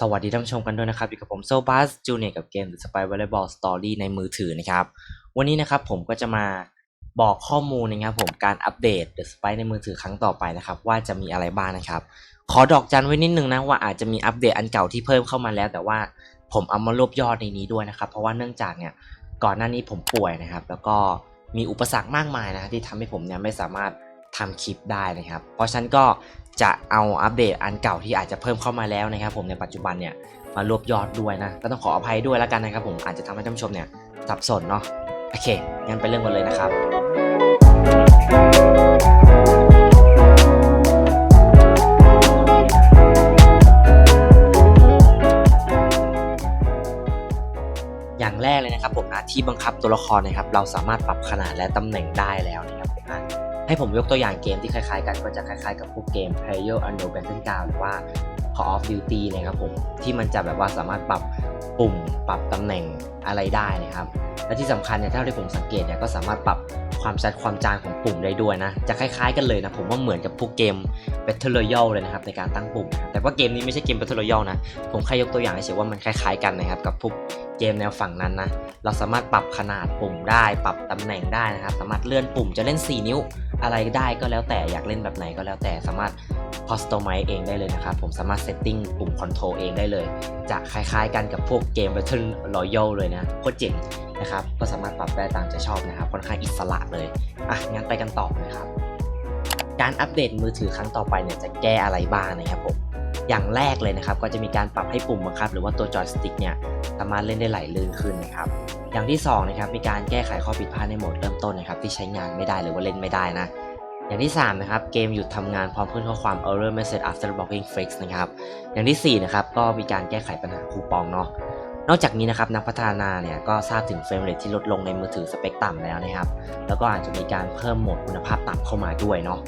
สวัสดีท่านผู้ชมกันด้วยนะครับ อยู่กับผมโซบัสจูเนียกับเกม The Spy Volleyball Story ในมือถือนะครับ วันนี้นะครับผมก็จะมาบอกข้อมูลนะครับผมการอัปเดต The Spy ในมือถือครั้งต่อไปนะครับ ว่าจะมีอะไรบ้างนะครับ ขอดอกจันไว้นิดนึงนะว่าอาจจะมีอัปเดตอันเก่าที่เพิ่มเข้ามาแล้ว แต่ว่าผมเอามารวบยอดในนี้ด้วยนะครับ เพราะว่าเนื่องจากเนี่ยก่อนหน้านี้ผมป่วยนะครับ แล้วก็มีอุปสรรคมากมายนะที่ทำให้ผมเนี่ยไม่สามารถทำคลิปได้นะครับ เพราะฉะนั้นก็ จะเอาอัปเดตอันเก่าที่อาจจะเพิ่มเข้ามาแล้วนะครับ ผมในปัจจุบันเนี่ยมารวบยอดด้วยนะ ก็ต้องขออภัยด้วยแล้วกันนะครับ ผมอาจจะทำให้ท่านผู้ชมเนี่ยสับสนเนาะโอเคงั้นไปเริ่มกันเลยนะครับ อย่างแรกเลยนะครับผมนะที่บังคับตัวละครนะครับ เราสามารถปรับขนาดและตำแหน่งได้แล้วนะครับ ให้ผมยกตัวอย่างเกมที่คล้ายๆ กันก็จะคล้ายๆ กับพวกเกม Player Unknown Battleground หรือว่า Call of Duty นะครับผมที่มันจะแบบว่าสามารถปรับปุ่มปรับตำแหน่งอะไรได้นะครับ และที่สำคัญเนี่ยเท่าที่ผมสังเกตเนี่ยก็สามารถปรับความชัดความจางของปุ่มได้ด้วยนะ จะคล้ายๆกันเลยนะ ผมว่าเหมือนกับพวกเกม Battle Royale เลยนะครับในการตั้งปุ่ม แต่ว่าเกมนี้ไม่ใช่เกม Battle Royale นะ ผมแค่ยกตัวอย่างเฉยว่ามันคล้ายๆกันนะครับกับพวกเกมแนวฝั่งนั้นนะ เราสามารถปรับขนาดปุ่มได้ ปรับตำแหน่งได้นะครับ สามารถเลื่อนปุ่มจะเล่น 4 นิ้ว อะไรได้ก็แล้วแต่อยากเล่นแบบไหนก็แล้วแต่สามารถ customize เองได้เลยนะครับผมสามารถ setting ปุ่ม control เองได้เลย จะคล้ายๆกันกับพวกเกม Battle Royale เลยนะโคตรเจ๋งนะครับก็สามารถปรับได้ตามใจชอบนะครับค่อนข้างอิสระเลยอะงั้นไปกันต่อนะครับการอัปเดตมือถือครั้งต่อไปเนี่ยจะแก้อะไรบ้างนะครับผม อย่างแรกเลยนะครับ ก็จะมีการปรับให้ปุ่มบังคับ หรือว่าตัวจอยสติ๊กเนี่ยสามารถเล่นได้ไหลลื่นขึ้นนะครับ อย่างที่2นะครับมีการแก้ไขข้อผิดพลาดในโหมดเริ่มต้นนะครับที่ใช้งานไม่ได้หรือว่าเล่นไม่ได้นะอย่างที่ 3 นะครับ เกมหยุดทำงานพร้อมขึ้นข้อความ error message after blocking fix นะครับ อย่างที่ 4 นะครับ ก็มีการแก้ไขปัญหาคูปองเนาะ นอกจากนี้นะครับ นักพัฒนาเนี่ย ก็ทราบถึงเฟรมเรทที่ลดลงในมือถือสเปคต่ำแล้วนะครับ แล้วก็อาจจะมีการเพิ่มโหมดคุณภาพต่ำเข้ามาด้วยเนาะ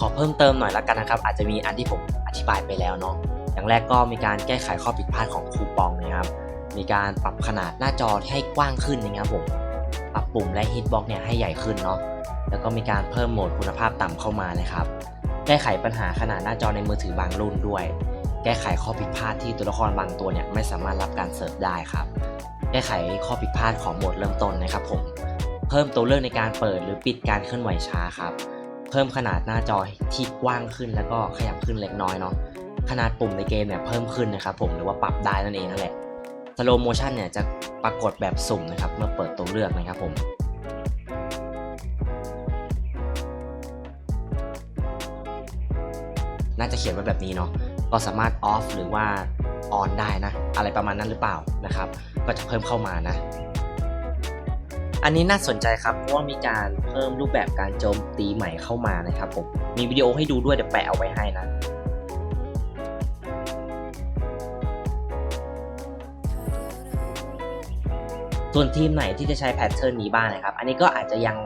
ขอเพิ่มเติมหน่อยละกันนะครับ อาจจะมีอันที่ผมอธิบายไปแล้วเนาะอย่างแรกก็มีการแก้ไขข้อผิดพลาดของคูปองนะครับ มีการปรับขนาดหน้าจอให้กว้างขึ้นนะครับผมปรับปุ่มและฮิตบ็อกเนี่ยให้ใหญ่ขึ้นเนาะแล้วก็มีการเพิ่มโหมดคุณภาพต่ำเข้ามานะครับ แก้ไขปัญหาขนาดหน้าจอในมือถือบางรุ่นด้วย แก้ไขข้อผิดพลาดที่ตัวละครบางตัวเนี่ยไม่สามารถรับการเสิร์ฟได้ครับ แก้ไขข้อผิดพลาดของโหมดเริ่มต้นนะครับผม เพิ่มตัวเลือกในการเปิดหรือปิดการเคลื่อนไหวช้าครับ เพิ่มขนาดหน้าจอที่กว้างขึ้นแล้วก็ขยับขึ้นเล็กน้อยเนาะขนาดปุ่มในเกมเนี่ยเพิ่มขึ้นนะครับผมหรือว่าปรับได้นั่นเองนั่นแหละ slow motion เนี่ยจะปรากฏแบบสุ่มนะครับเมื่อเปิดตัวเลือกนะครับผมน่าจะเขียนไว้แบบนี้เนาะก็สามารถ off หรือว่า on ได้นะ อะไรประมาณนั้นหรือเปล่านะครับ ก็จะเพิ่มเข้ามานะ อันนี้น่าสนใจครับ เพราะว่ามีการเพิ่มรูปแบบการโจมตีใหม่เข้ามานะครับผม มีวิดีโอให้ดูด้วยเดี๋ยวแปะเอาไว้ให้นะส่วนทีมไหนที่จะใช้แพทเทิร์นนี้บ้างนะครับ อันนี้ก็อาจจะยัง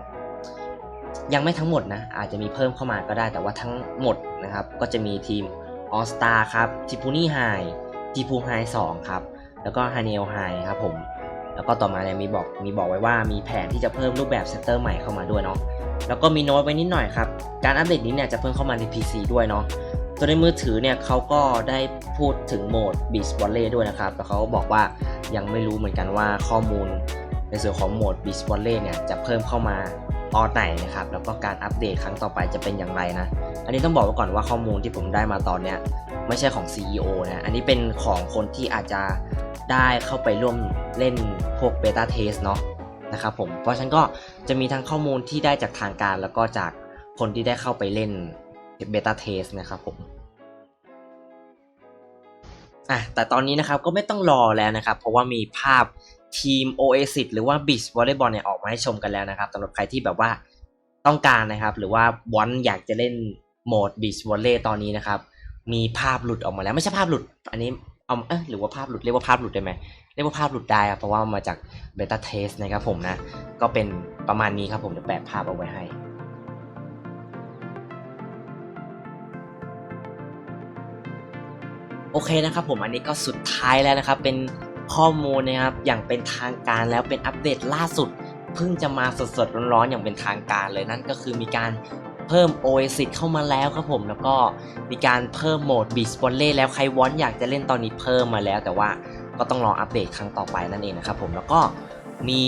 ยังไม่ทั้งหมดนะ อาจจะมีเพิ่มเข้ามาก็ได้ แต่ว่าทั้งหมดนะครับ ก็จะมีทีม All Star ครับทิพูนี่ไฮทิพูไฮ2ครับ แล้วก็ฮาเนลไฮครับผม แล้วก็ต่อมาเนี่ยมีบอกมีบอกไว้ว่ามีแผนที่จะเพิ่มรูปแบบเซตเตอร์ใหม่เข้ามาด้วยเนาะแล้วก็มีโน้ตไว้นิดหน่อยครับ การอัปเดตนี้เนี่ยจะเพิ่มเข้ามาใน PC ด้วยเนาะตัวในมือถือเนี่ยเขาก็ได้พูดถึงโหมด Beach Volley ด้วยนะครับแต่เขาก็บอกว่ายังไม่รู้เหมือนกันว่าข้อมูล ในส่วนของโหมด Beach Volley เนี่ยจะเพิ่มเข้ามาตอไหนนะครับแล้วก็การอัปเดตครั้งต่อไปจะเป็นอย่างไรนะ อันนี้ต้องบอกไว้ก่อนว่าข้อมูลที่ผมได้มาตอนเนี้ย ไม่ใช่ของ CEO นะอันนี้เป็นของคนที่อาจจะได้เข้าไปร่วมเล่นพวกเบต้าเทสเนาะนะครับผมเพราะฉะนั้นก็จะมีทั้งข้อมูลที่ได้จากทางการแล้วก็จากคนที่ได้เข้าไปเล่นเบต้าเทสนะครับผมอะแต่ตอนนี้นะครับก็ไม่ต้องรอแล้วนะครับ เพราะว่ามีภาพทีม Oasis หรือว่า Beach Volleyball เนี่ยออกมาให้ชมกันแล้วนะครับสำหรับใครที่แบบว่าต้องการนะครับ หรือว่าวอนอยากจะเล่นโหมด Beach Volley ตอนนี้นะครับ มีภาพหลุดออกมาแล้วไม่ใช่ภาพหลุด อันนี้เอาเออหรือว่าภาพหลุดเรียกว่าภาพหลุดได้ไหมเรียกว่าภาพหลุดได้ครับเพราะว่ามาจากเบต้าเทสนะครับผมนะ ก็เป็นประมาณนี้ครับผมเดี๋ยวแปะภาพเอาไว้ให้โอเคนะครับผมอันนี้ก็สุดท้ายแล้วนะครับ เป็นข้อมูลนะครับอย่างเป็นทางการแล้วเป็นอัปเดตล่าสุดเพิ่งจะมาสดๆร้อนๆอย่างเป็นทางการเลยนั่นก็คือมีการ เพิ่ม Oasis เข้ามาแล้วครับผม แล้วก็มีการเพิ่มโหมด Beach Volley แล้วใครวอนอยากจะเล่นตอนนี้เพิ่มมาแล้ว แต่ว่าก็ต้องรออัปเดตครั้งต่อไปนั่นเองนะครับผมแล้วก็มี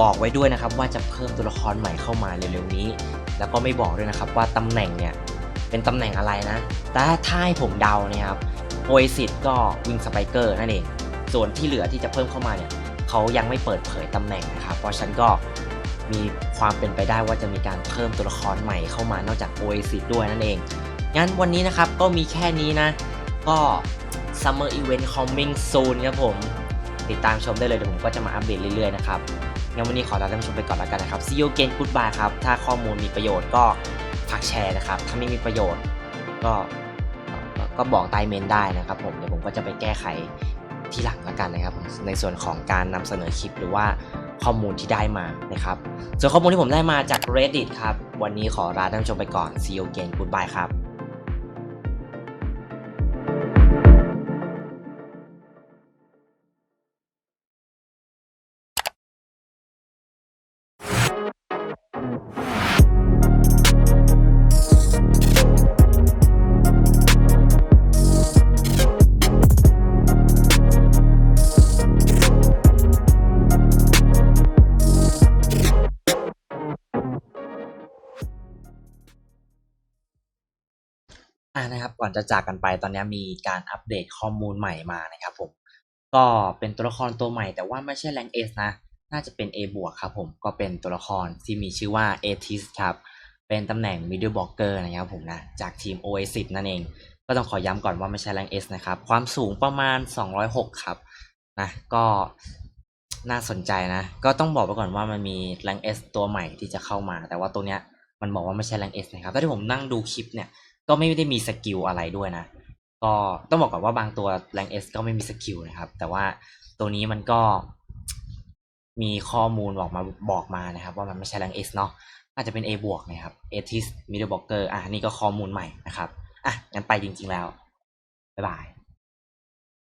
บอกไว้ด้วยนะครับว่าจะเพิ่มตัวละครใหม่เข้ามาเร็วๆนี้ แล้วก็ไม่บอกด้วยนะครับว่าตำแหน่งเนี่ยเป็นตำแหน่งอะไรนะ แต่ถ้าให้ผมเดาเนี่ยครับ Oasis ก็วิงสไปเกอร์นั่นเอง ส่วนที่เหลือที่จะเพิ่มเข้ามาเนี่ยเขายังไม่เปิดเผยตำแหน่งนะครับ เพราะฉันก็ มีความเป็นไปได้ว่าจะมีการเพิ่มตัวละครใหม่เข้ามานอกจาก Oasis ด้วยนั่นเอง งั้นวันนี้นะครับก็มีแค่นี้นะ ก็ Summer Event Coming Soon ครับผม ติดตามชมได้เลยเดี๋ยวผมก็จะมาอัปเดตเรื่อยๆนะครับ งั้นวันนี้ขอลาท่านผู้ชมไปก่อนแล้วกันนะครับ See you again goodbye ครับ ถ้าข้อมูลมีประโยชน์ก็ฝากแชร์นะครับ ถ้าไม่มีประโยชน์ก็ก็บอกใต้เมนได้นะครับผม เดี๋ยวผมก็จะไปแก้ไขที่หลังแล้วกันนะครับ ในส่วนของการนำเสนอคลิปหรือว่า ข้อมูลที่ได้มานะครับส่วนข้อมูลที่ผมได้มาจาก Reddit ครับ วันนี้ขอลาท่านผู้ชมไปก่อน See you again goodbye ครับ อ่านะครับก่อนจะจากกันไปตอนนี้มีการอัปเดตข้อมูลใหม่มานะครับผมก็เป็นตัวละครตัวใหม่ แต่ว่าไม่ใช่แรงเอสนะ น่าจะเป็น A บวกครับผมก็เป็นตัวละครที่มีชื่อว่าเอทิสครับเป็นตำแหน่ง middle blocker นะครับผมนะจากทีม Oasis นั่นเอง ก็ต้องขอย้ำก่อนว่าไม่ใช่แรงเอสนะครับ ความสูงประมาณ 206 ครับนะก็น่าสนใจนะ ก็ต้องบอกไปก่อนว่ามันมีแรงเอสตัวใหม่ที่จะเข้ามา แต่ว่าตัวเนี้ยมันบอกว่าไม่ใช่แรงเอสนะครับถ้าที่ผมนั่งดูคลิปเนี่ย ก็ไม่ได้มีสกิลอะไรด้วยนะ ก็ต้องบอกก่อนว่าบางตัวแรงเอสก็ไม่มีสกิลนะครับ แต่ว่าตัวนี้มันก็มีข้อมูลบอกมาบอกมานะครับ ว่ามันไม่ใช่แรงเอสเนาะอาจจะเป็น A บวกนะครับเอทิสมิดเดิลบล็อกเกอร์อะนี่ก็ข้อมูลใหม่นะครับอะงั้นไปจริงๆแล้ว บ๊ายบาย